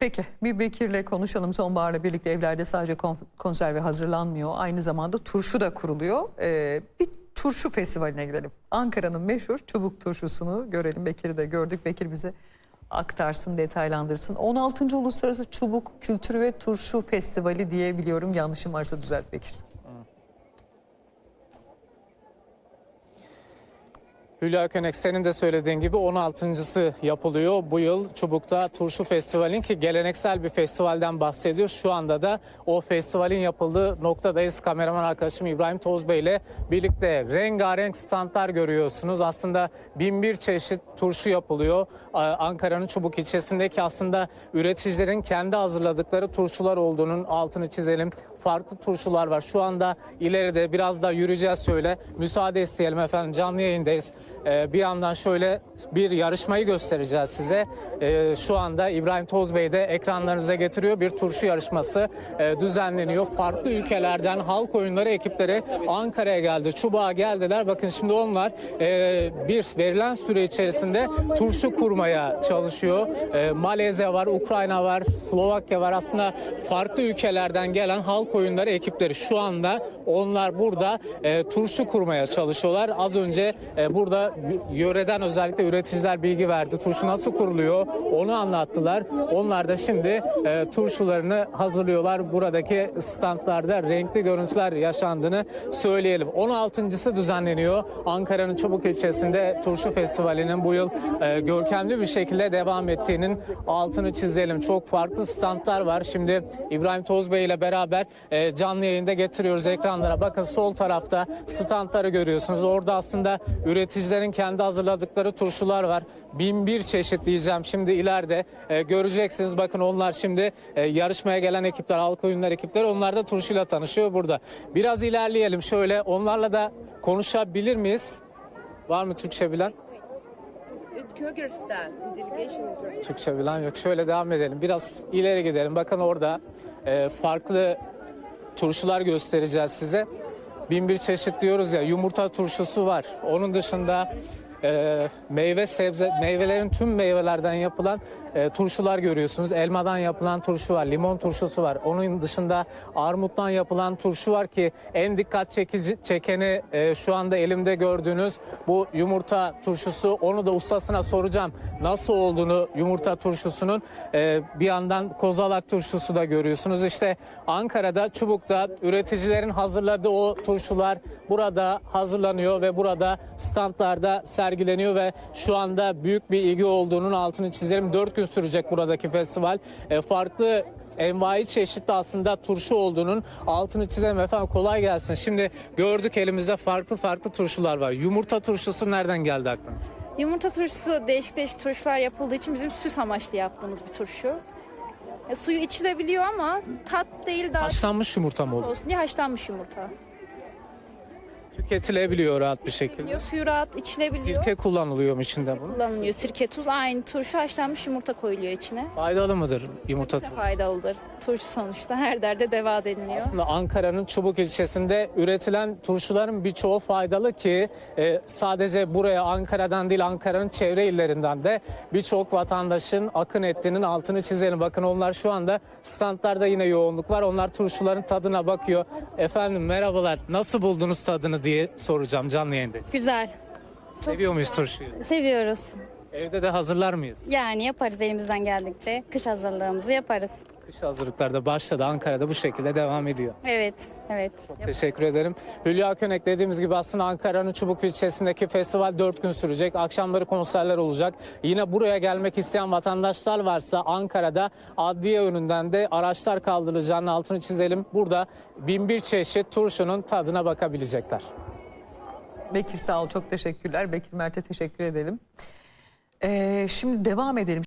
Peki bir Bekir'le konuşalım. Sonbaharla birlikte evlerde sadece kon- konserve hazırlanmıyor. Aynı zamanda turşu da kuruluyor. Ee, bir turşu festivaline gidelim. Ankara'nın meşhur çubuk turşusunu görelim. Bekir'i de gördük. Bekir bize aktarsın, detaylandırsın. 16. Uluslararası Çubuk Kültürü ve Turşu Festivali diye biliyorum. Yanlışım varsa düzelt Bekir. Hülya Könek senin de söylediğin gibi 16.sı yapılıyor bu yıl Çubuk'ta Turşu Festivali'nin ki geleneksel bir festivalden bahsediyor. Şu anda da o festivalin yapıldığı noktadayız. Kameraman arkadaşım İbrahim Tozbey ile birlikte rengarenk standlar görüyorsunuz. Aslında bin bir çeşit turşu yapılıyor. Ee, Ankara'nın Çubuk ilçesindeki aslında üreticilerin kendi hazırladıkları turşular olduğunun altını çizelim. Farklı turşular var. Şu anda ileride biraz da yürüyeceğiz şöyle. Müsaade isteyelim efendim canlı yayındayız. Ee, bir yandan şöyle bir yarışmayı göstereceğiz size. Ee, şu anda İbrahim Toz Bey de ekranlarınıza getiriyor. Bir turşu yarışması e, düzenleniyor. Farklı ülkelerden halk oyunları ekipleri Ankara'ya geldi. Çubuğa geldiler. Bakın şimdi onlar e, bir verilen süre içerisinde turşu kurmaya çalışıyor. E, Malezya var, Ukrayna var, Slovakya var. Aslında farklı ülkelerden gelen halk oyunları ekipleri şu anda onlar burada e, turşu kurmaya çalışıyorlar. Az önce e, burada yöreden özellikle üreticiler bilgi verdi. Turşu nasıl kuruluyor onu anlattılar. Onlar da şimdi e, turşularını hazırlıyorlar. Buradaki standlarda renkli görüntüler yaşandığını söyleyelim. 16.sı düzenleniyor. Ankara'nın Çubuk ilçesinde Turşu Festivali'nin bu yıl e, görkemli bir şekilde devam ettiğinin altını çizelim. Çok farklı standlar var. Şimdi İbrahim Toz Bey ile beraber e, canlı yayında getiriyoruz ekranlara. Bakın sol tarafta standları görüyorsunuz. Orada aslında üreticilerin kendi hazırladıkları turşular var. Bin bir çeşit diyeceğim şimdi ileride e, göreceksiniz. Bakın onlar şimdi e, yarışmaya gelen ekipler, halk oyunlar ekipleri onlar da turşuyla tanışıyor burada. Biraz ilerleyelim şöyle onlarla da konuşabilir miyiz? Var mı Türkçe bilen? Türkçe bilen yok. Şöyle devam edelim. Biraz ileri gidelim. Bakın orada e, farklı turşular göstereceğiz size. Bin bir çeşit diyoruz ya yumurta turşusu var. Onun dışında e, meyve sebze meyvelerin tüm meyvelerden yapılan e, turşular görüyorsunuz. Elmadan yapılan turşu var, limon turşusu var. Onun dışında armuttan yapılan turşu var ki en dikkat çekici çekeni e, şu anda elimde gördüğünüz bu yumurta turşusu. Onu da ustasına soracağım. Nasıl olduğunu yumurta turşusunun e, bir yandan kozalak turşusu da görüyorsunuz. İşte Ankara'da Çubuk'ta üreticilerin hazırladığı o turşular burada hazırlanıyor ve burada standlarda sergileniyor ve şu anda büyük bir ilgi olduğunun altını çizerim. 4 gün sürecek buradaki festival. E, farklı envai çeşitli aslında turşu olduğunun altını çizelim efendim kolay gelsin. Şimdi gördük elimizde farklı farklı turşular var. Yumurta turşusu nereden geldi aklınıza? Yumurta turşusu değişik değişik turşular yapıldığı için bizim süs amaçlı yaptığımız bir turşu. E, suyu içilebiliyor ama tat değil daha Haşlanmış yumurta mı olur? olsun diye haşlanmış yumurta. Tüketilebiliyor rahat bir şekilde. Suyu rahat içilebiliyor. Sirke kullanılıyor mu içinde bunun? Kullanılıyor. Sirke, tuz, aynı turşu haşlanmış yumurta koyuluyor içine. Faydalı mıdır yumurta turşusu? Faydalıdır. Turşu sonuçta her derde deva deniliyor. Aslında Ankara'nın Çubuk ilçesinde üretilen turşuların birçoğu faydalı ki e, sadece buraya Ankara'dan değil Ankara'nın çevre illerinden de birçok vatandaşın akın ettiğinin altını çizelim. Bakın onlar şu anda standlarda yine yoğunluk var. Onlar turşuların tadına bakıyor. Efendim merhabalar nasıl buldunuz tadını diye soracağım canlı yayındayız. Güzel. Seviyor muyuz turşuyu? Seviyoruz. Evde de hazırlar mıyız? Yani yaparız elimizden geldikçe. Kış hazırlığımızı yaparız. Kış hazırlıklarda başladı Ankara'da bu şekilde devam ediyor. Evet, evet. Teşekkür ederim. Hülya Könek dediğimiz gibi aslında Ankara'nın Çubuk ilçesindeki festival 4 gün sürecek. Akşamları konserler olacak. Yine buraya gelmek isteyen vatandaşlar varsa Ankara'da adliye önünden de araçlar kaldırılacağının altını çizelim. Burada binbir çeşit turşunun tadına bakabilecekler. Bekir sağ ol çok teşekkürler. Bekir Mert'e teşekkür edelim. Ee, şimdi devam edelim.